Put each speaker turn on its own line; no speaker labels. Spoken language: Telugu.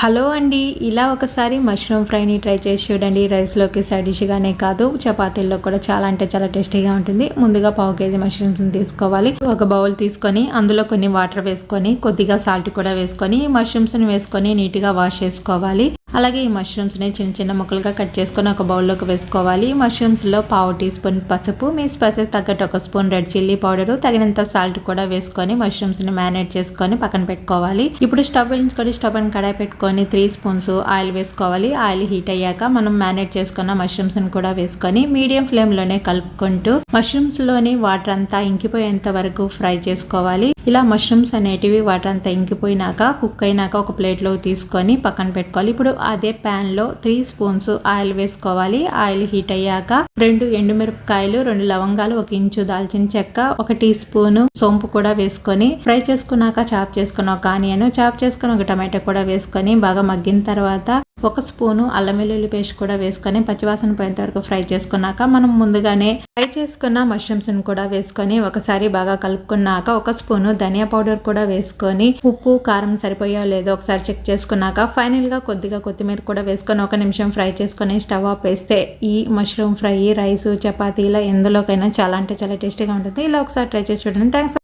హలో అండి ఇలా ఒకసారి మష్రూమ్ ఫ్రైని ట్రై చేసి చూడండి. రైస్లోకి సైడ్ డిష్గానే కాదు చపాతీల్లో కూడా చాలా అంటే చాలా టేస్టీగా ఉంటుంది. ముందుగా పావు కేజీ మష్రూమ్స్ తీసుకోవాలి. ఒక బౌల్ తీసుకొని అందులో కొన్ని వాటర్ వేసుకొని కొద్దిగా సాల్ట్ కూడా వేసుకొని మష్రూమ్స్ని వేసుకొని నీట్గా వాష్ చేసుకోవాలి. అలాగే ఈ మష్రూమ్స్ని చిన్న చిన్న ముక్కలుగా కట్ చేసుకొని ఒక బౌల్లోకి వేసుకోవాలి. మష్రూమ్స్లో పావు టీ స్పూన్ పసుపు మీ స్పైసెస్ తగ్గట్టు ఒక స్పూన్ రెడ్ చిల్లీ పౌడర్ తగినంత సాల్ట్ కూడా వేసుకొని మష్రూమ్స్ని మ్యారినేట్ చేసుకొని పక్కన పెట్టుకోవాలి. ఇప్పుడు స్టవ్ వెలించుకొని స్టవ్ అని కడాయి పెట్టుకొని త్రీ స్పూన్స్ ఆయిల్ వేసుకోవాలి. ఆయిల్ హీట్ అయ్యాక మనం మ్యారినేట్ చేసుకున్న మష్రూమ్స్ని కూడా వేసుకొని మీడియం ఫ్లేమ్లోనే కలుపుకుంటూ మష్రూమ్స్లోని వాటర్ అంతా ఇంకిపోయేంత వరకు ఫ్రై చేసుకోవాలి. ఇలా మష్రూమ్స్ అనేటివి వాటంతా ఇంకిపోయినాక కుక్ అయినాక ఒక ప్లేట్లో తీసుకొని పక్కన పెట్టుకోవాలి. ఇప్పుడు అదే ప్యాన్లో త్రీ స్పూన్స్ ఆయిల్ వేసుకోవాలి. ఆయిల్ హీట్ అయ్యాక రెండు ఎండుమిరపకాయలు రెండు లవంగాలు ఒక ఇంచు దాల్చిన చెక్క ఒక టీ స్పూన్ సోంపు కూడా వేసుకొని ఫ్రై చేసుకున్నాక చాప్ చేసుకున్న ఒక ఆనియన్ చాప్ చేసుకుని ఒక టమాటో కూడా వేసుకొని బాగా మగ్గిన తర్వాత ఒక స్పూను అల్లం వెల్లుల్లి పేస్ట్ కూడా వేసుకొని పచ్చివాసన పోయేంత వరకు ఫ్రై చేసుకున్నాక మనం ముందుగానే ఫ్రై చేసుకున్న మష్రూమ్స్ని కూడా వేసుకొని ఒకసారి బాగా కలుపుకున్నాక ఒక స్పూను ధనియా పౌడర్ కూడా వేసుకొని ఉప్పు కారం సరిపోయా లేదో ఒకసారి చెక్ చేసుకున్నాక ఫైనల్గా కొద్దిగా కొత్తిమీర కూడా వేసుకొని ఒక నిమిషం ఫ్రై చేసుకొని స్టవ్ ఆఫ్ వేస్తే ఈ మష్రూమ్ ఫ్రై రైస్ చపాతీ ఇలా ఎందులోకైనా చాలా అంటే చాలా టేస్టీగా ఉంటుంది. ఇలా ఒకసారి ట్రై చేసి చూడండి. థ్యాంక్స్